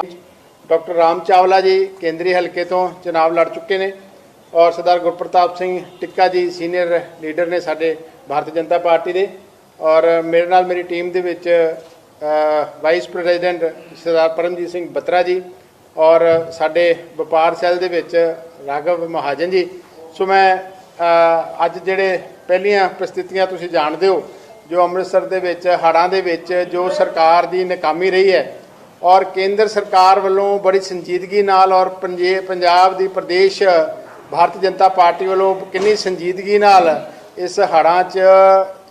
Doctor Ram Chawla ਜੀ ਕੇਂਦਰੀ ਹਲਕੇ ਤੋਂ ਚੁਣਾਵ ਲੜ ਚੁੱਕੇ ਨੇ ਔਰ ਸਰਦਾਰ ਗੁਰਪ੍ਰਤਾਪ ਸਿੰਘ ਟਿੱਕਾ ਜੀ ਸੀਨੀਅਰ ਲੀਡਰ ਨੇ ਸਾਡੇ ਭਾਰਤੀ ਜਨਤਾ ਪਾਰਟੀ ਦੇ ਔਰ ਮੇਰੇ ਨਾਲ ਮੇਰੀ ਟੀਮ ਦੇ ਵਿੱਚ ਵਾਈਸ ਪ੍ਰੈਜ਼ੀਡੈਂਟ ਸਰਦਾਰ ਪਰਮਜੀਤ ਸਿੰਘ ਬਤਰਾ ਜੀ ਔਰ ਸਾਡੇ ਵਪਾਰ ਸੈੱਲ ਦੇ ਵਿੱਚ ਰਾਘਵ ਮਹਾਜਨ ਜੀ। ਸੋ ਮੈਂ ਅੱਜ ਜਿਹੜੇ ਪਹਿਲੀਆਂ ਪ੍ਰਸਥਿਤੀਆਂ ਤੁਸੀਂ ਜਾਣਦੇ ਹੋ, ਜੋ ਅੰਮ੍ਰਿਤਸਰ ਦੇ ਵਿੱਚ, ਹੜ੍ਹਾਂ ਦੇ ਵਿੱਚ, ਜੋ ਸਰਕਾਰ ਦੀ ਨਾਕਾਮੀ ਰਹੀ ਹੈ ਔਰ ਕੇਂਦਰ ਸਰਕਾਰ ਵੱਲੋਂ ਬੜੀ ਸੰਜੀਦਗੀ ਨਾਲ ਔਰ ਪੰਜੇ, ਪੰਜਾਬ ਦੀ ਪ੍ਰਦੇਸ਼, ਭਾਰਤੀ ਜਨਤਾ ਪਾਰਟੀ ਵੱਲੋਂ ਕਿੰਨੀ ਸੰਜੀਦਗੀ ਨਾਲ ਇਸ ਹੜ੍ਹਾਂ 'ਚ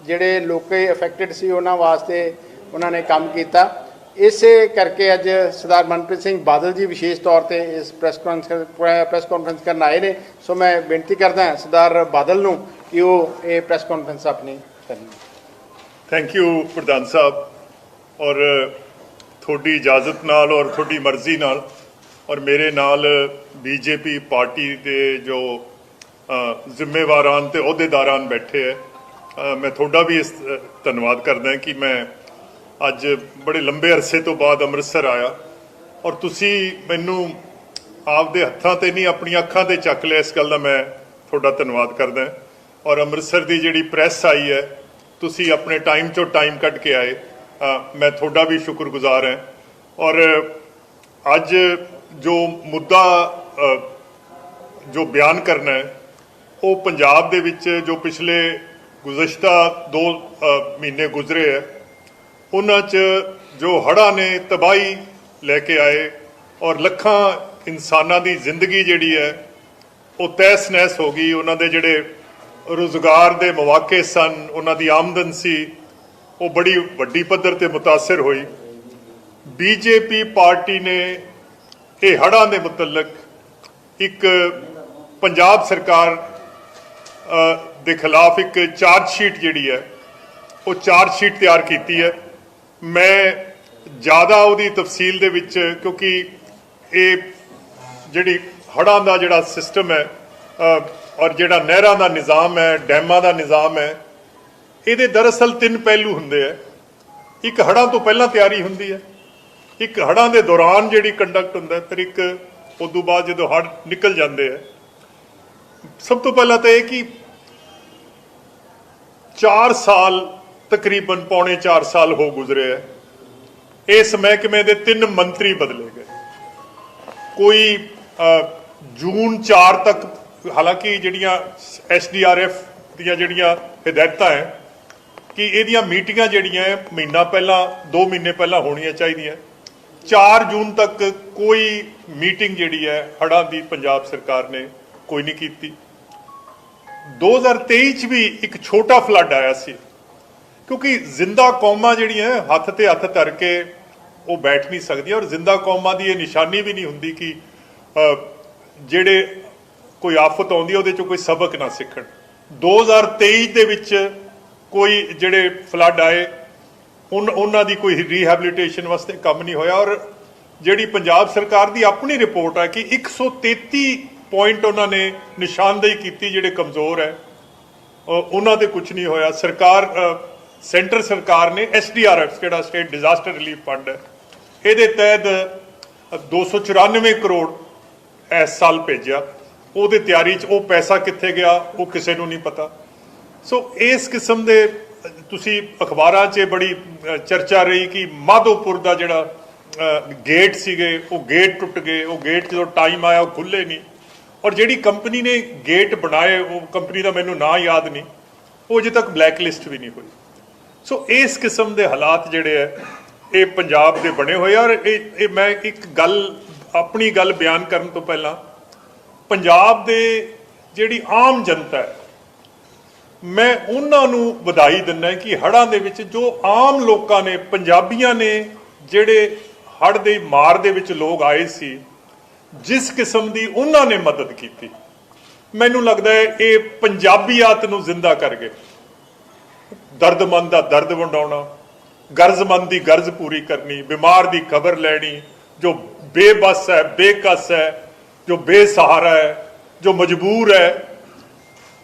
ਜਿਹੜੇ ਲੋਕੇ ਅਫੈਕਟਡ ਸੀ ਉਹਨਾਂ ਵਾਸਤੇ ਉਹਨਾਂ ਨੇ ਕੰਮ ਕੀਤਾ। ਇਸੇ ਕਰਕੇ ਅੱਜ ਸਰਦਾਰ ਮਨਪ੍ਰੀਤ ਸਿੰਘ ਬਾਦਲ ਜੀ ਵਿਸ਼ੇਸ਼ ਤੌਰ ਤੇ ਇਸ ਪ੍ਰੈਸ ਕਾਨਫਰੰਸ ਪ੍ਰੈਸ ਕਾਨਫਰੰਸ ਕਰਨ ਆਏ ਨੇ। ਸੋ ਮੈਂ ਬੇਨਤੀ ਕਰਦਾ ਸਰਦਾਰ ਬਾਦਲ ਨੂੰ ਕਿ ਉਹ ਇਹ ਪ੍ਰੈਸ ਕਾਨਫਰੰਸ ਆਪਣੀ ਕਰਨ ਥੈਂਕ ਯੂ ਪ੍ਰਧਾਨ ਸਾਹਿਬ। ਔਰ ਤੁਹਾਡੀ ਇਜਾਜ਼ਤ ਨਾਲ ਔਰ ਤੁਹਾਡੀ ਮਰਜ਼ੀ ਨਾਲ ਔਰ ਮੇਰੇ ਨਾਲ ਬੀਜੇਪੀ ਪਾਰਟੀ ਦੇ ਜੋ ਅ, ਜ਼ਿੰਮੇਵਾਰਾਂ ਤੇ ਅਹੁਦੇਦਾਰਾਂ ਬੈਠੇ ਹੈ ਮੈਂ ਤੁਹਾਡਾ ਵੀ ਇਸ ਧੰਨਵਾਦ ਕਰਦਾ ਕਿ ਮੈਂ ਅੱਜ ਬੜੇ ਲੰਬੇ ਅਰਸੇ ਤੋਂ ਬਾਅਦ ਅੰਮ੍ਰਿਤਸਰ ਆਇਆ। ਔਰ ਤੁਸੀਂ ਮੈਨੂੰ ਆਪਦੇ ਹੱਥਾਂ ਤੇ ਨਹੀਂ ਆਪਣੀਆਂ ਅੱਖਾਂ ਤੇ ਚੱਕ ਲਿਆ ਇਸ ਗੱਲ ਦਾ ਮੈਂ ਤੁਹਾਡਾ ਧੰਨਵਾਦ ਕਰਦਾ। ਔਰ ਅੰਮ੍ਰਿਤਸਰ ਦੀ ਜਿਹੜੀ ਪ੍ਰੈਸ ਆਈ ਹੈ ਤੁਸੀਂ ਆਪਣੇ ਟਾਈਮ ਚੋਂ ਟਾਈਮ ਕੱਢ ਕੇ ਆਏ। ਮੈਂ ਤੁਹਾਡਾ ਵੀ ਸ਼ੁਕਰਗੁਜ਼ਾਰ ਹਾਂ। ਔਰ ਅੱਜ ਜੋ ਮੁੱਦਾ ਜੋ ਬਿਆਨ ਕਰਨਾ ਹੈ, ਉਹ ਪੰਜਾਬ ਦੇ ਵਿੱਚ ਜੋ ਪਿਛਲੇ ਗੁਜ਼ਸ਼ਤਾ 2 ਮਹੀਨੇ ਗੁਜ਼ਰੇ ਹੈ, ਉਹਨਾਂ 'ਚ ਜੋ ਹੜ੍ਹਾਂ ਨੇ ਤਬਾਹੀ ਲੈ ਕੇ ਆਏ ਔਰ ਲੱਖਾਂ ਇਨਸਾਨਾਂ ਦੀ ਜ਼ਿੰਦਗੀ ਜਿਹੜੀ ਹੈ, ਉਹ ਤਹਿਸ ਨਹਿਸ ਹੋ ਗਈ। ਉਹਨਾਂ ਦੇ ਜਿਹੜੇ ਰੋਜ਼ਗਾਰ ਦੇ ਮੌਕੇ ਸਨ, ਉਹਨਾਂ ਦੀ ਆਮਦਨ ਸੀ ਉਹ ਬੜੀ ਵੱਡੀ ਪੱਧਰ ਤੇ ਮੁਤਾਸਰ ਹੋਈ। ਬੀਜੇਪੀ ਪਾਰਟੀ ਨੇ ਇਹ ਹੜ੍ਹਾਂ ਦੇ ਮੁਤਲਕ ਇੱਕ ਪੰਜਾਬ ਸਰਕਾਰ ਦੇ ਖਿਲਾਫ ਇੱਕ ਚਾਰਜ ਸ਼ੀਟ ਜਿਹੜੀ ਹੈ, ਉਹ ਚਾਰਜ ਸ਼ੀਟ ਤਿਆਰ ਕੀਤੀ ਹੈ। ਮੈਂ ਜ਼ਿਆਦਾ ਉਹਦੀ ਤਫਸੀਲ ਦੇ ਵਿੱਚ, ਕਿਉਂਕਿ ਇਹ ਜਿਹੜੀ ਹੜ੍ਹਾਂ ਦਾ ਜਿਹੜਾ ਸਿਸਟਮ ਹੈ ਔਰ ਜਿਹੜਾ ਨਹਿਰਾਂ ਦਾ ਨਿਜ਼ਾਮ ਹੈ, ਡੈਮਾਂ ਦਾ ਨਿਜ਼ਾਮ ਹੈ ਇਹਦੇ ਦਰਅਸਲ ਤਿੰਨ ਪਹਿਲੂ ਹੁੰਦੇ ਆ। ਇੱਕ ਹੜ੍ਹਾਂ ਤੋਂ ਪਹਿਲਾਂ ਤਿਆਰੀ ਹੁੰਦੀ ਹੈ ਇੱਕ ਹੜ੍ਹਾਂ ਦੇ ਦੌਰਾਨ ਜਿਹੜੀ ਕੰਡਕਟ ਹੁੰਦਾ ਹੈ ਫਿਰ ਇੱਕ ਉਸ ਤੋਂ ਬਾਅਦ ਜਦੋਂ ਹੜ ਨਿਕਲ ਜਾਂਦੇ ਆ। ਸਭ ਤੋਂ ਪਹਿਲਾਂ ਤਾਂ ਇਹ ਕਿ 4 ਸਾਲ ਤਕਰੀਬਨ, ਪੌਣੇ 4 ਸਾਲ ਹੋ ਗੁਜ਼ਰੇ ਆ। ਇਸ ਮਹਿਕਮੇ ਦੇ ਤਿੰਨ ਮੰਤਰੀ ਬਦਲੇ ਗਏ। ਕੋਈ ਜੂਨ 4 ਤੱਕ, ਹਾਲਾਂਕਿ ਜਿਹੜੀਆਂ ਐਸਡੀਆਰਐਫ ਦੀਆਂ ਜਿਹੜੀਆਂ ਹਦਾਇਤਾਂ ਹੈ ਕਿ ਇਹਦੀਆਂ ਮੀਟਿੰਗਾਂ ਜਿਹੜੀਆਂ ਮਹੀਨਾ ਪਹਿਲਾਂ 2 ਮਹੀਨੇ ਪਹਿਲਾਂ ਹੋਣੀਆਂ ਚਾਹੀਦੀਆਂ 4 ਜੂਨ ਤੱਕ ਕੋਈ ਮੀਟਿੰਗ ਜਿਹੜੀ ਹੈ ਹੜ੍ਹਾਂ ਦੀ ਪੰਜਾਬ ਸਰਕਾਰ ਨੇ ਕੋਈ ਨਹੀਂ ਕੀਤੀ। 2023 ਚ ਵੀ ਇੱਕ ਛੋਟਾ ਫਲੱਡ ਆਇਆ ਸੀ, ਕਿਉਂਕਿ ਜ਼ਿੰਦਾ ਕੌਮਾਂ ਜਿਹੜੀਆਂ ਹੱਥ ਤੇ ਹੱਥ ਧਰ ਕੇ ਉਹ ਬੈਠ ਨਹੀਂ ਸਕਦੀਆਂ ਔਰ ਜ਼ਿੰਦਾ ਕੌਮਾਂ ਦੀ ਇਹ ਨਿਸ਼ਾਨੀ ਵੀ ਨਹੀਂ ਹੁੰਦੀ ਕਿ ਜਿਹੜੇ ਕੋਈ ਆਫਤ ਆਉਂਦੀ ਉਹਦੇ ਚੋਂ ਕੋਈ ਸਬਕ ਨਾ ਸਿੱਖਣ। 2023 ਦੇ ਵਿੱਚ ਕੋਈ ਜਿਹੜੇ ਫਲੱਡ ਆਏ ਉਨ- ਉਹਨਾਂ ਦੀ ਕੋਈ ਰੀਹੈਬਿਲਿਟੇਸ਼ਨ ਵਾਸਤੇ ਕੰਮ ਨਹੀਂ ਹੋਇਆ ਔਰ ਜਿਹੜੀ ਪੰਜਾਬ ਸਰਕਾਰ ਦੀ ਆਪਣੀ ਰਿਪੋਰਟ ਹੈ ਕਿ 133 ਪੁਆਇੰਟ ਉਹਨਾਂ ਨੇ ਨਿਸ਼ਾਨਦੇਹੀ ਕੀਤੀ ਜਿਹੜੇ ਕਮਜ਼ੋਰ ਹੈ ਉਹਨਾਂ ਤੇ ਕੁਝ ਨਹੀਂ ਹੋਇਆ। ਸਰਕਾਰ ਸੈਂਟਰ ਸਰਕਾਰ ਨੇ ਐਸਡੀਆਰਐਫ ਜਿਹੜਾ ਸਟੇਟ ਡਿਜ਼ਾਸਟਰ ਰਿਲੀਫ ਫੰਡ ਹੈ ਇਹਦੇ ਤਹਿਤ ਅ, 294 ਕਰੋੜ ਇਸ ਸਾਲ ਭੇਜਿਆ। ਉਹਦੇ ਤਿਆਰੀ 'ਚ ਉਹ ਪੈਸਾ ਕਿੱਥੇ ਗਿਆ ਉਹ ਕਿਸੇ ਨੂੰ ਨਹੀਂ ਪਤਾ। ਸੋ ਇਸ ਕਿਸਮ ਦੇ, ਤੁਸੀਂ ਅਖਬਾਰਾਂ 'ਚ ਬੜੀ ਚਰਚਾ ਰਹੀ ਕਿ ਮਾਧੋਪੁਰ ਦਾ ਜਿਹੜਾ ਗੇਟ ਸੀਗੇ, ਉਹ ਗੇਟ ਟੁੱਟ ਗਏ, ਉਹ ਗੇਟ ਜਦੋਂ ਟਾਈਮ ਆਇਆ, ਉਹ ਖੁੱਲੇ ਨਹੀਂ। ਔਰ ਜਿਹੜੀ ਕੰਪਨੀ ਨੇ ਗੇਟ ਬਣਾਏ, ਉਹ ਕੰਪਨੀ ਦਾ ਮੈਨੂੰ ਨਾਂ ਯਾਦ ਨਹੀਂ, ਉਹ ਅਜੇ ਤੱਕ ਬਲੈਕ ਲਿਸਟ ਵੀ ਨਹੀਂ ਹੋਈ। ਸੋ ਇਸ ਕਿਸਮ ਦੇ ਹਾਲਾਤ ਜਿਹੜੇ ਹੈ ਇਹ ਪੰਜਾਬ ਦੇ ਬਣੇ ਹੋਏ ਔਰ ਇਹ ਇਹ ਮੈਂ ਇੱਕ ਗੱਲ, ਆਪਣੀ ਗੱਲ ਬਿਆਨ ਕਰਨ ਤੋਂ ਪਹਿਲਾਂ, ਪੰਜਾਬ ਦੇ ਜਿਹੜੀ ਆਮ ਜਨਤਾ ਹੈ ਮੈਂ ਉਹਨਾਂ ਨੂੰ ਵਧਾਈ ਦਿੰਦਾ ਕਿ ਹੜ੍ਹਾਂ ਦੇ ਵਿੱਚ ਜੋ ਆਮ ਲੋਕਾਂ ਨੇ, ਪੰਜਾਬੀਆਂ ਨੇ ਜਿਹੜੇ ਹੜ੍ਹ ਦੇ ਮਾਰ ਦੇ ਵਿੱਚ ਲੋਕ ਆਏ ਸੀ, ਜਿਸ ਕਿਸਮ ਦੀ ਉਹਨਾਂ ਨੇ ਮਦਦ ਕੀਤੀ। ਮੈਨੂੰ ਲੱਗਦਾ ਹੈ ਇਹ ਪੰਜਾਬੀਅਤ ਨੂੰ ਜ਼ਿੰਦਾ ਕਰ ਗਏ। ਦਰਦਮੰਦ ਦਾ ਦਰਦ ਵੰਡਾਉਣਾ, ਗਰਜ਼ਮੰਦ ਦੀ ਗਰਜ਼ ਪੂਰੀ ਕਰਨੀ, ਬਿਮਾਰ ਦੀ ਖਬਰ ਲੈਣੀ, ਜੋ ਬੇਬਸ ਹੈ, ਬੇਕਸ ਹੈ, ਜੋ ਬੇਸਹਾਰਾ ਹੈ, ਜੋ ਮਜਬੂਰ ਹੈ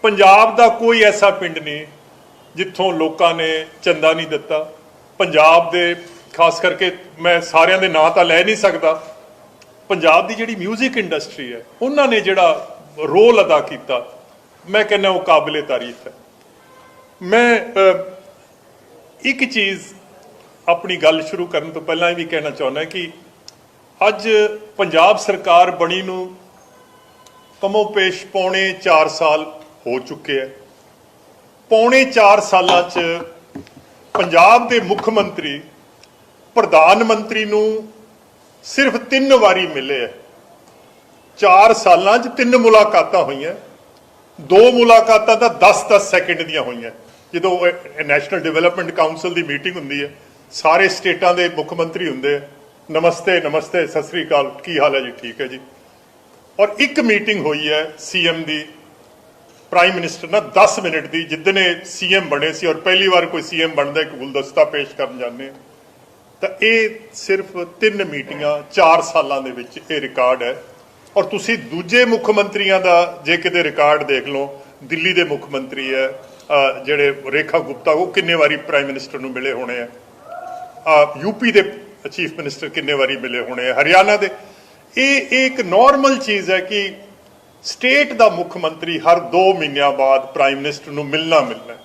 ਪੰਜਾਬ ਦਾ ਕੋਈ ਐਸਾ ਪਿੰਡ ਨਹੀਂ ਜਿੱਥੋਂ ਲੋਕਾਂ ਨੇ ਚੰਦਾ ਨਹੀਂ ਦਿੱਤਾ। ਪੰਜਾਬ ਦੇ, ਖਾਸ ਕਰਕੇ ਮੈਂ ਸਾਰਿਆਂ ਦੇ ਨਾਂ ਤਾਂ ਲੈ ਨਹੀਂ ਸਕਦਾ। ਪੰਜਾਬ ਦੀ ਜਿਹੜੀ 뮤직 ਇੰਡਸਟਰੀ ਹੈ, ਉਹਨਾਂ ਨੇ ਜਿਹੜਾ ਰੋਲ ਅਦਾ ਕੀਤਾ, ਮੈਂ ਕਹਿੰਦਾ ਉਹ ਕਾਬਲੇ ਤਾਰੀਫ ਹੈ ਮੈਂ ਇੱਕ ਚੀਜ਼ ਆਪਣੀ ਗੱਲ ਸ਼ੁਰੂ ਕਰਨ ਤੋਂ ਪਹਿਲਾਂ ਇਹ ਵੀ ਕਹਿਣਾ ਚਾਹੁੰਦਾ ਕਿ ਅੱਜ ਪੰਜਾਬ ਸਰਕਾਰ ਬਣੀ ਨੂੰ ਕਮੋ ਪੇਸ਼ ਪੌਣੇ 4 ਸਾਲ ਹੋ ਚੁੱਕੇ ਹੈ। ਪੌਣੇ 4 ਸਾਲਾਂ 'ਚ ਪੰਜਾਬ ਦੇ ਮੁੱਖ ਮੰਤਰੀ, ਪ੍ਰਧਾਨ ਮੰਤਰੀ ਨੂੰ ਸਿਰਫ ਤਿੰਨ ਵਾਰੀ ਮਿਲੇ ਹੈ। 4 ਸਾਲਾਂ 'ਚ ਤਿੰਨ ਮੁਲਾਕਾਤਾਂ ਹੋਈਆਂ। ਦੋ ਮੁਲਾਕਾਤਾਂ ਤਾਂ 10-10 ਸੈਕਿੰਡ ਦੀਆਂ ਹੋਈਆਂ। ਜਦੋਂ ਨੈਸ਼ਨਲ ਡਿਵੈਲਪਮੈਂਟ ਕਾਉਂਸਲ ਦੀ ਮੀਟਿੰਗ ਹੁੰਦੀ ਹੈ, ਸਾਰੇ ਸਟੇਟਾਂ ਦੇ ਮੁੱਖ ਮੰਤਰੀ ਹੁੰਦੇ ਆ ਨਮਸਤੇ ਨਮਸਤੇ, ਸਤਿ ਸ੍ਰੀ ਅਕਾਲ, ਕੀ ਹਾਲ ਹੈ ਜੀ? ਠੀਕ ਹੈ ਜੀ। ਔਰ ਇੱਕ ਮੀਟਿੰਗ ਹੋਈ ਹੈ ਸੀਐਮ ਦੀ ਪ੍ਰਾਈਮ ਮਿਨਿਸਟਰ ਨਾਲ 10 ਮਿੰਟ ਦੀ ਜਿੱਦਨੇ ਸੀਐਮ ਬਣੇ ਸੀ ਔਰ ਪਹਿਲੀ ਵਾਰ ਕੋਈ ਸੀਐਮ ਬਣਦਾ, ਇੱਕ ਗੁਲਦਸਤਾ ਪੇਸ਼ ਕਰਨ ਜਾਂਦੇ ਤਾਂ ਇਹ ਸਿਰਫ ਤਿੰਨ ਮੀਟਿੰਗਾਂ 4 ਸਾਲਾਂ ਦੇ ਵਿੱਚ ਇਹ ਰਿਕਾਰਡ ਹੈ। ਔਰ ਤੁਸੀਂ ਦੂਜੇ ਮੁੱਖ ਮੰਤਰੀਆਂ ਦਾ ਜੇ ਕਿਤੇ ਰਿਕਾਰਡ ਦੇਖ ਲਓ, ਦਿੱਲੀ ਦੇ ਮੁੱਖ ਮੰਤਰੀ ਹੈ ਜਿਹੜੇ ਰੇਖਾ ਗੁਪਤਾ, ਉਹ ਕਿੰਨੇ ਵਾਰੀ ਪ੍ਰਾਈਮ ਮਿਨਿਸਟਰ ਨੂੰ ਮਿਲੇ ਹੋਣੇ ਆ। ਆ ਯੂਪੀ ਦੇ ਚੀਫ ਮਿਨਿਸਟਰ ਕਿੰਨੇ ਵਾਰੀ ਮਿਲੇ ਹੋਣੇ ਆ, ਹਰਿਆਣਾ ਦੇ। ਇਹ ਇਹ ਇੱਕ ਨਾਰਮਲ ਚੀਜ਼ ਹੈ ਕਿ ਸਟੇਟ ਦਾ ਮੁੱਖ ਮੰਤਰੀ ਹਰ 2 ਮਹੀਨਿਆਂ ਬਾਅਦ ਪ੍ਰਾਈਮ ਮਿਨਿਸਟਰ ਨੂੰ ਮਿਲਣਾ ਮਿਲਣਾ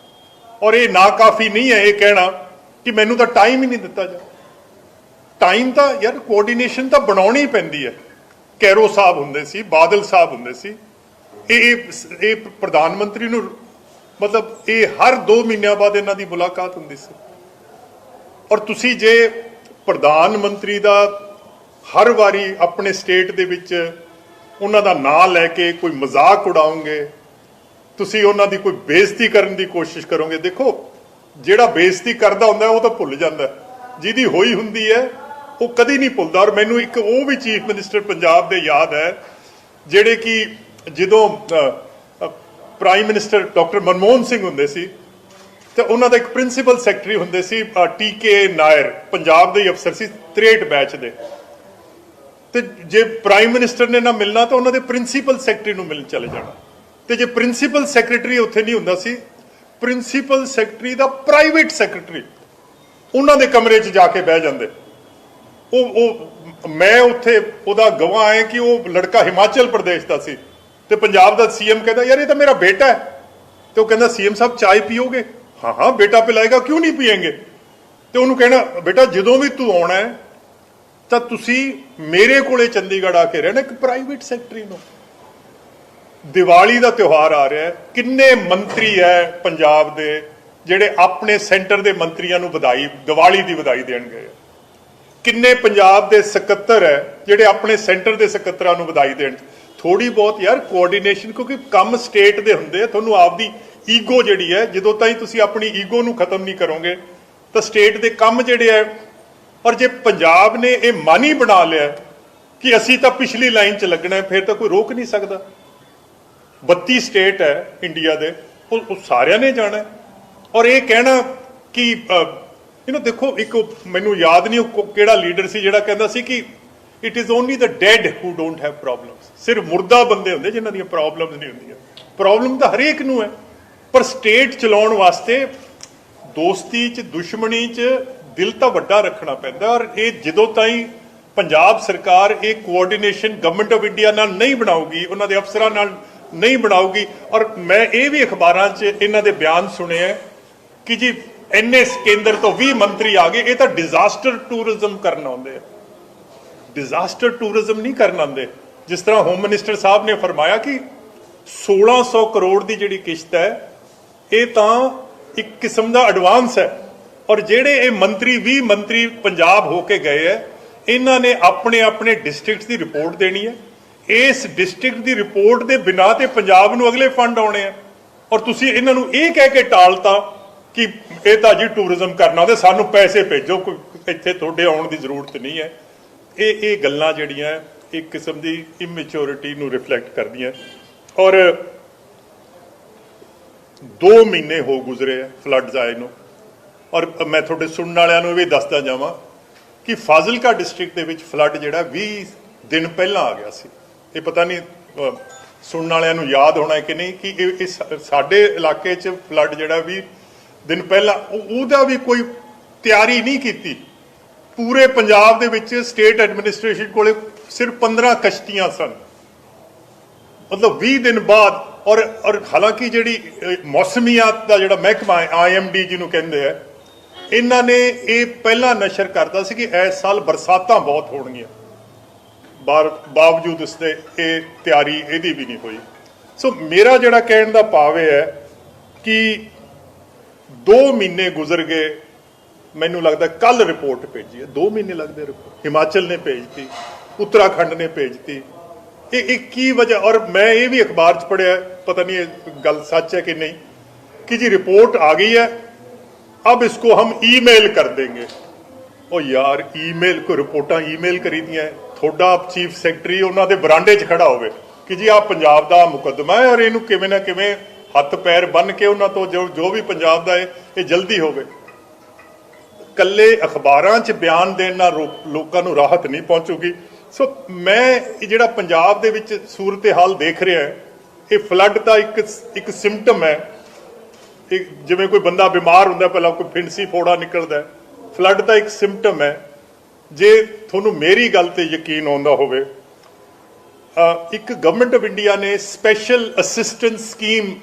ਔਰ ਇਹ ਨਾ ਕਾਫੀ ਨਹੀਂ ਹੈ ਇਹ ਕਹਿਣਾ ਕਿ ਮੈਨੂੰ ਤਾਂ ਟਾਈਮ ਹੀ ਨਹੀਂ ਦਿੱਤਾ ਜਾ ਟਾਈਮ ਤਾਂ ਯਾਰ ਕੋਆਰਡੀਨੇਸ਼ਨ ਤਾਂ ਬਣਾਉਣੀ ਪੈਂਦੀ ਹੈ। ਕੈਰੋ ਸਾਹਿਬ ਹੁੰਦੇ ਸੀ, ਬਾਦਲ ਸਾਹਿਬ ਹੁੰਦੇ ਸੀ। ਇਹ ਇਹ ਇਹ ਪ੍ਰਧਾਨ ਮੰਤਰੀ ਨੂੰ ਮਤਲਬ ਇਹ ਹਰ 2 ਮਹੀਨਿਆਂ ਬਾਅਦ ਇਹਨਾਂ ਦੀ ਮੁਲਾਕਾਤ ਹੁੰਦੀ ਸੀ। ਔਰ ਤੁਸੀਂ ਜੇ ਪ੍ਰਧਾਨ ਮੰਤਰੀ ਦਾ ਹਰ ਵਾਰੀ ਆਪਣੇ ਸਟੇਟ ਦੇ ਵਿੱਚ ਉਹਨਾਂ ਦਾ ਨਾਂ ਲੈ ਕੇ ਕੋਈ ਮਜ਼ਾਕ ਉਡਾਉਂਗੇ? ਤੁਸੀਂ ਉਹਨਾਂ ਦੀ ਕੋਈ ਬੇਇੱਜ਼ਤੀ ਕਰਨ ਦੀ ਕੋਸ਼ਿਸ਼ ਕਰੋਗੇ? ਦੇਖੋ, ਜਿਹੜਾ ਬੇਇੱਜ਼ਤੀ ਕਰਦਾ ਹੁੰਦਾ, ਉਹ ਤਾਂ ਭੁੱਲ ਜਾਂਦਾ ਜਿਹਦੀ ਹੋਈ ਹੁੰਦੀ ਹੈ, ਉਹ ਕਦੀ ਨਹੀਂ ਭੁੱਲਦਾ। ਔਰ ਮੈਨੂੰ ਇੱਕ ਉਹ ਵੀ ਚੀਫ ਮਿਨਿਸਟਰ ਪੰਜਾਬ ਦੇ ਯਾਦ ਹੈ, ਜਿਹੜੇ ਕਿ ਜਦੋਂ prime minister doctor Manmohan Singh ਹੁੰਦੇ ਸੀ, ਤੇ ਉਹਨਾਂ ਦਾ ਇੱਕ ਪ੍ਰਿੰਸੀਪਲ ਸੈਕਟਰੀ ਹੁੰਦੇ ਸੀ ਟੀਕੇ ਨਾਇਰ, ਪੰਜਾਬ ਦੇ ਅਫਸਰ ਸੀ 63 ਬੈਚ ਦੇ। ਤੇ ਜੇ ਪ੍ਰਾਈਮ ਮਿਨਿਸਟਰ ਨੇ ਨਾ ਮਿਲਣਾ ਤਾਂ ਉਹਨਾਂ ਦੇ ਪ੍ਰਿੰਸੀਪਲ ਸੈਕਟਰੀ ਨੂੰ ਮਿਲਣ ਚਲੇ ਜਾਣਾ। ਤੇ ਜੇ ਪ੍ਰਿੰਸੀਪਲ ਸੈਕਟਰੀ ਉੱਥੇ ਨਹੀਂ ਹੁੰਦਾ ਸੀ ਪ੍ਰਿੰਸੀਪਲ ਸੈਕਟਰੀ ਦਾ ਪ੍ਰਾਈਵੇਟ ਸੈਕਟਰੀ ਉਹਨਾਂ ਦੇ ਕਮਰੇ 'ਚ ਜਾ ਕੇ ਬਹਿ ਜਾਂਦੇ। ਉਹ ਉਹ, ਮੈਂ ਉੱਥੇ ਉਹਦਾ ਗਵਾਹ ਹੈ ਕਿ ਉਹ ਲੜਕਾ ਹਿਮਾਚਲ ਪ੍ਰਦੇਸ਼ ਦਾ ਸੀ ਤੇ ਪੰਜਾਬ ਦਾ ਸੀਐਮ ਕਹਿੰਦਾ, ਯਾਰ ਇਹ ਤਾਂ ਮੇਰਾ ਬੇਟਾ ਹੈ। ਤੇ ਉਹ ਕਹਿੰਦਾ, ਸੀਐਮ ਸਾਹਿਬ ਚਾय ਪੀਓਗੇ? ਹਾਂ ਹਾਂ, ਬੇਟਾ ਪਿਲਾਏਗਾ, ਕਿਉਂ ਨਹੀਂ ਪੀਏਗੇ? ਤੇ ਉਹਨੂੰ ਕਹਿਣਾ, ਬੇਟਾ ਜਦੋਂ ਵੀ ਤੂੰ ਆਉਣਾ ਹੈ ਤਾਂ ਤੁਸੀਂ ਮੇਰੇ ਕੋਲੇ ਚੰਡੀਗੜ੍ਹ ਆ ਕੇ ਰਹਿਣਾ, ਇੱਕ ਪ੍ਰਾਈਵੇਟ ਸੈਕਟਰੀ ਨੂੰ। ਦੀਵਾਲੀ ਦਾ ਤਿਉਹਾਰ ਆ ਰਿਹਾ ਕਿੰਨੇ ਮੰਤਰੀ ਹੈ ਪੰਜਾਬ ਦੇ, ਜਿਹੜੇ ਆਪਣੇ ਸੈਂਟਰ ਦੇ ਮੰਤਰੀਆਂ ਨੂੰ ਵਧਾਈ, ਦੀਵਾਲੀ ਦੀ ਵਧਾਈ ਦੇਣ ਗਏ ਕਿੰਨੇ ਪੰਜਾਬ ਦੇ ਸਕੱਤਰ ਹੈ, ਜਿਹੜੇ ਆਪਣੇ ਸੈਂਟਰ ਦੇ ਸਕੱਤਰਾਂ ਨੂੰ ਵਧਾਈ ਦੇਣ। ਥੋੜੀ ਬਹੁਤ ਯਾਰ ਕੋਆਰਡੀਨੇਸ਼ਨ ਕਿਉਂਕਿ ਕੰਮ ਸਟੇਟ ਦੇ ਹੁੰਦੇ ਆ, ਤੁਹਾਨੂੰ ਆਪਦੀ ਈਗੋ ਜਿਹੜੀ ਹੈ, ਜਦੋਂ ਤਾਈਂ ਤੁਸੀਂ ਆਪਣੀ ਈਗੋ ਨੂੰ ਖਤਮ ਨਹੀਂ ਕਰੋਗੇ, ਤਾਂ ਸਟੇਟ ਦੇ ਕੰਮ ਜਿਹੜੇ ਹੈ ਔਰ ਜੇ ਪੰਜਾਬ ਨੇ ਇਹ ਮਨ ਹੀ ਬਣਾ ਲਿਆ ਕਿ ਅਸੀਂ ਤਾਂ ਪਿਛਲੀ ਲਾਈਨ 'ਚ ਲੱਗਣਾ, ਫਿਰ ਤਾਂ ਕੋਈ ਰੋਕ ਨਹੀਂ ਸਕਦਾ। 32 ਸਟੇਟ ਹੈ ਇੰਡੀਆ ਦੇ, ਉਹ ਉਹ ਸਾਰਿਆਂ ਨੇ ਜਾਣਾ। ਔਰ ਇਹ ਕਹਿਣਾ ਕਿ ਯੂ نو ਦੇਖੋ, ਇੱਕ ਮੈਨੂੰ ਯਾਦ ਨਹੀਂ ਉਹ ਕਿਹੜਾ ਲੀਡਰ ਸੀ ਜਿਹੜਾ ਕਹਿੰਦਾ ਸੀ ਕਿ it is only the dead who don't have problems ਸਿਰਫ ਮੁਰਦਾ ਬੰਦੇ ਹੁੰਦੇ ਜਿਨ੍ਹਾਂ ਦੀਆਂ ਪ੍ਰੋਬਲਮਸ ਨਹੀਂ ਹੁੰਦੀਆਂ। ਪ੍ਰੋਬਲਮ ਤਾਂ ਹਰੇਕ ਨੂੰ ਹੈ। ਪਰ ਸਟੇਟ ਚਲਾਉਣ ਵਾਸਤੇ ਦੋਸਤੀ 'ਚ, ਦੁਸ਼ਮਣੀ 'ਚ ਦਿਲ ਤਾਂ ਵੱਡਾ ਰੱਖਣਾ ਪੈਂਦਾ ਔਰ ਇਹ ਜਦੋਂ ਤਾਈਂ ਪੰਜਾਬ ਸਰਕਾਰ ਇਹ ਕੋਆਰਡੀਨੇਸ਼ਨ ਗਵਰਨਮੈਂਟ ਆਫ ਇੰਡੀਆ ਨਾਲ ਨਹੀਂ ਬਣਾਊਗੀ, ਉਹਨਾਂ ਦੇ ਅਫਸਰਾਂ ਨਾਲ ਨਹੀਂ ਬਣਾਊਗੀ ਔਰ ਮੈਂ ਇਹ ਵੀ ਅਖਬਾਰਾਂ 'ਚ ਇਹਨਾਂ ਦੇ ਬਿਆਨ ਸੁਣੇ ਹੈ ਕਿ ਜੀ ਐਨਏ ਕੇਂਦਰ ਤੋਂ 20 ਮੰਤਰੀ ਆ ਗਏ, ਇਹ ਤਾਂ ਡਿਜ਼ਾਸਟਰ ਟੂਰਿਜ਼ਮ ਕਰਨ ਆਉਂਦੇ ਆ। ਡਿਜ਼ਾਸਟਰ ਟੂਰਿਜ਼ਮ ਨਹੀਂ ਕਰਨ ਆਉਂਦੇ। ਜਿਸ ਤਰ੍ਹਾਂ ਹੋਮ ਮਿਨਿਸਟਰ ਸਾਹਿਬ ਨੇ ਫਰਮਾਇਆ ਕਿ 1600 ਕਰੋੜ ਦੀ ਜਿਹੜੀ ਕਿਸ਼ਤ ਹੈ, ਇਹ ਤਾਂ ਇੱਕ ਕਿਸਮ ਦਾ ਐਡਵਾਂਸ ਹੈ। ਔਰ ਜਿਹੜੇ ਇਹ ਮੰਤਰੀ 20 ਮੰਤਰੀ ਪੰਜਾਬ ਹੋ ਕੇ ਗਏ ਹੈ ਇਹਨਾਂ ਨੇ ਆਪਣੇ ਆਪਣੇ ਡਿਸਟ੍ਰਿਕਟਸ ਦੀ ਰਿਪੋਰਟ ਦੇਣੀ ਹੈ ਇਸ ਡਿਸਟ੍ਰਿਕਟ ਦੀ ਰਿਪੋਰਟ ਦੇ ਬਿਨਾਂ ਤੇ ਪੰਜਾਬ ਨੂੰ ਅਗਲੇ ਫੰਡ ਆਉਣੇ ਆ ਔਰ ਤੁਸੀਂ ਇਹਨਾਂ ਨੂੰ ਇਹ ਕਹਿ ਕੇ ਟਾਲਤਾ ਕਿ ਇਹ ਤਾਂ ਜੀ ਟੂਰਿਜ਼ਮ ਕਰਨਾ ਤੇ ਸਾਨੂੰ ਪੈਸੇ ਭੇਜੋ, ਕੋਈ ਇੱਥੇ ਤੁਹਾਡੇ ਆਉਣ ਦੀ ਜ਼ਰੂਰਤ ਨਹੀਂ ਹੈ ਇਹ ਇਹ ਗੱਲਾਂ ਜਿਹੜੀਆਂ ਇੱਕ ਕਿਸਮ ਦੀ ਇਮੈਚੁਰਿਟੀ ਨੂੰ ਰਿਫਲੈਕਟ ਕਰਦੀਆਂ। ਔਰ 2 ਮਹੀਨੇ ਹੋ ਗੁਜ਼ਰੇ ਆ ਫਲੱਡਸ ਆਏ ਨੂੰ। ਔਰ ਮੈਂ ਤੁਹਾਡੇ ਸੁਣਨ ਵਾਲਿਆਂ ਨੂੰ ਇਹ ਵੀ ਦੱਸਦਾ ਜਾਵਾਂ ਕਿ ਫਾਜ਼ਿਲਕਾ ਡਿਸਟ੍ਰਿਕਟ ਦੇ ਵਿੱਚ ਫਲੱਡ ਜਿਹੜਾ 20 ਦਿਨ ਪਹਿਲਾਂ ਆ ਗਿਆ ਸੀ। ਇਹ ਪਤਾ ਨਹੀਂ ਸੁਣਨ ਵਾਲਿਆਂ ਨੂੰ ਯਾਦ ਹੋਣਾ ਕਿ ਨਹੀਂ ਕਿ ਇਹ ਇਹ ਸਾਡੇ ਇਲਾਕੇ 'ਚ ਫਲੱਡ ਜਿਹੜਾ ਵੀ ਦਿਨ ਪਹਿਲਾਂ ਉਹ- ਉਹਦਾ ਵੀ ਕੋਈ ਤਿਆਰੀ ਨਹੀਂ ਕੀਤੀ। ਪੂਰੇ ਪੰਜਾਬ ਦੇ ਵਿੱਚ ਸਟੇਟ ਐਡਮਿਨਿਸਟ੍ਰੇਸ਼ਨ ਕੋਲੇ ਸਿਰਫ 15 ਕਸ਼ਤੀਆਂ ਸਨ। ਮਤਲਬ 20 ਦਿਨ ਬਾਅਦ ਔਰ ਔਰ ਹਾਲਾਂਕਿ ਜਿਹੜੀ ਅਹ, ਦਾ ਜਿਹੜਾ ਮਹਿਕਮਾ ਹੈ ਆਈਐਮਡੀ ਜਿਹਨੂੰ ਕਹਿੰਦੇ ਆ ਇਹਨਾਂ ਨੇ ਇਹ ਪਹਿਲਾਂ ਨਸ਼ਰ ਕਰਤਾ ਸੀ ਕਿ ਇਸ ਸਾਲ ਬਰਸਾਤਾਂ ਬਹੁਤ ਹੋਣਗੀਆਂ। ਬਾਵਜੂਦ ਇਸ ਦੇ ਇਹ ਤਿਆਰੀ ਇਹਦੀ ਵੀ ਨਹੀਂ ਹੋਈ। ਸੋ ਮੇਰਾ ਜਿਹੜਾ ਕਹਿਣ ਦਾ ਭਾਵ ਇਹ ਹੈ ਕਿ 2 ਮਹੀਨੇ ਗੁਜ਼ਰ ਗਏ, ਮੈਨੂੰ ਲੱਗਦਾ ਕੱਲ ਰਿਪੋਰਟ ਭੇਜੀ ਹੈ। 2 ਮਹੀਨੇ ਲੱਗਦੇ ਰਿਪੋਰਟ ਹਿਮਾਚਲ ਨੇ ਭੇਜਤੀ, ਉੱਤਰਾਖੰਡ ਨੇ ਭੇਜਤੀ। ਇਹ ਇਹ ਕੀ ਵਜ੍ਹਾ? ਔਰ ਮੈਂ ਇਹ ਵੀ ਅਖਬਾਰ 'ਚ ਪੜਿਆ ਪਤਾ ਨਹੀਂ ਇਹ ਗੱਲ ਸੱਚ ਹੈ ਕਿ ਨਹੀਂ, ਕਿ ਜੀ ਰਿਪੋਰਟ ਆ ਗਈ ਹੈ अब इसको हम ईमेल कर देंगे ਉਹ ਯਾਰ ਈਮੇਲ ਕੋ ਰਿਪੋਰਟਾਂ ਈਮੇਲ ਕਰੀਦੀਆਂ ਤੁਹਾਡਾ ਚੀਫ ਸੈਕਟਰੀ ਉਹਨਾਂ ਦੇ ਬਰਾਂਡੇ 'ਚ ਖੜਾ ਹੋਵੇ ਕਿ ਜੀ ਆ ਪੰਜਾਬ ਦਾ ਮੁਕੱਦਮਾ ਹੈ ਔਰ ਇਹਨੂੰ ਕਿਵੇਂ ਨਾ ਕਿਵੇਂ ਹੱਥ ਪੈਰ ਬੰਨ ਕੇ ਉਹਨਾਂ ਤੋਂ ਜੋ ਜੋ ਵੀ ਪੰਜਾਬ ਦਾ ਹੈ ਇਹ ਜਲਦੀ ਹੋਵੇ ਕੱਲੇ ਅਖਬਾਰਾਂ 'ਚ ਬਿਆਨ ਦੇਣ ਨਾਲ ਰੋ- ਲੋਕਾਂ ਨੂੰ ਰਾਹਤ ਨਹੀਂ ਪਹੁੰਚੂਗੀ ਸੋ ਮੈਂ ਇਹ ਜਿਹੜਾ ਪੰਜਾਬ ਦੇ ਵਿੱਚ ਸੂਰਤ-ਹਾਲ ਦੇਖ ਰਿਹਾ ਹੈ ਇਹ ਫਲੱਡ ਦਾ ਇੱਕ ਇੱਕ ਸਿੰਪਟਮ ਹੈ ਇੱਕ ਜਿਵੇਂ ਕੋਈ ਬੰਦਾ ਬਿਮਾਰ ਹੁੰਦਾ, ਪਹਿਲਾਂ ਕੋਈ ਫਿੰਸੀ ਫੋੜਾ ਨਿਕਲਦਾ ਫਲੱਡ ਦਾ ਇੱਕ ਸਿੰਪਟਮ ਹੈ। ਜੇ ਤੁਹਾਨੂੰ ਮੇਰੀ ਗੱਲ ਤੇ ਯਕੀਨ ਆਉਂਦਾ ਹੋਵੇ ਇੱਕ ਗਵਰਨਮੈਂਟ ਆਫ ਇੰਡੀਆ ਨੇ ਸਪੈਸ਼ਲ ਅਸਿਸਟੈਂਸ ਸਕੀਮ